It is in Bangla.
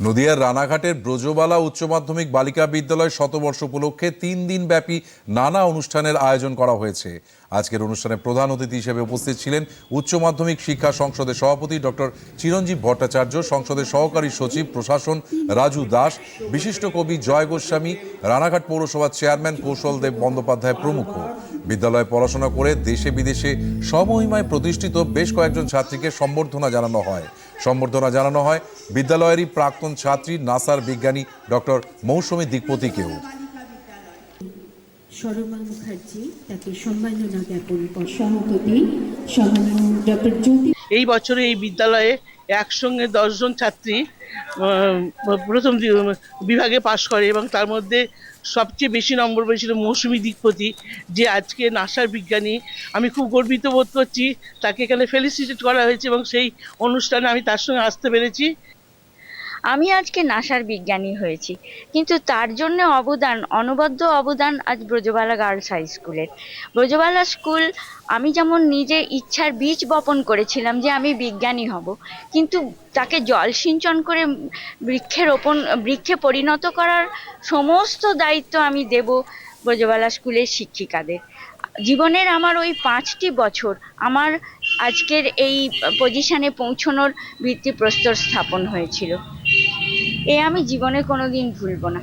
নদিয়ার রানাঘাটের ব্রজবালা উচ্চ মাধ্যমিক বালিকা বিদ্যালয় শতবর্ষ উপলক্ষে তিন দিন ব্যাপী নানা অনুষ্ঠানের আয়োজন করা হয়েছে। আজকের অনুষ্ঠানে প্রধান অতিথি হিসেবে উপস্থিত ছিলেন উচ্চ মাধ্যমিক শিক্ষা সংসদের সভাপতি ডক্টর চিরঞ্জীব ভট্টাচার্য, সংসদের সহকারী সচিব, প্রশাসন রাজু দাস, বিশিষ্ট কবি জয় গোস্বামী, রানাঘাট পৌরসভার চেয়ারম্যান কৌশল দেব বন্দ্যোপাধ্যায় প্রমুখ। বিদ্যালয়ে পড়াশোনা করে দেশে বিদেশে সমহিমায় প্রতিষ্ঠিত বেশ কয়েকজন ছাত্রীকে সম্বর্ধনা জানানো হয়। সম্বর্ধনা জানানো হয়। বিদ্যালয়েরই প্রাক্তন ছাত্রী নাসার বিজ্ঞানী ডক্টর মৌসুমী দিকপতিকেও সরমা মুখার্জি তাকে সম্মাননা জ্ঞাপন সম্মানীয় ডক্টর জ্যোতি এই বছরে এই বিদ্যালয়ে একসঙ্গে দশজন ছাত্রী প্রথম বিভাগে পাশ করে এবং তার মধ্যে সবচেয়ে বেশি নম্বর পেয়েছিল মৌসুমি দিকপতি যে আজকে নাসার বিজ্ঞানী। আমি খুব গর্বিত বোধ করছি, তাকে এখানে ফেলিসিটেট করা হয়েছে এবং সেই অনুষ্ঠানে আমি তার সঙ্গে আসতে পেরেছি। আমি আজকে নাসার বিজ্ঞানী হয়েছি, কিন্তু তার জন্য অবদান, অনবদ্য অবদান আজ ব্রজবালা গার্লস হাই স্কুলের ব্রজবালা স্কুল, আমি যেমন নিজে ইচ্ছার বীজ বপন করেছিলাম যে আমি বিজ্ঞানী হব, কিন্তু তাকে জল সিঞ্চন করে বৃক্ষে রোপণ, বৃক্ষে পরিণত করার সমস্ত দায়িত্ব আমি দেব ব্রজবালা স্কুলের শিক্ষিকাদের। জীবনের আমার ওই পাঁচটি বছর, আমার আজকের এই পজিশনে পৌঁছানোর ভিত্তিপ্রস্তর স্থাপন হয়েছিল। এ আমি জীবনে কোনোদিন ভুলবো না।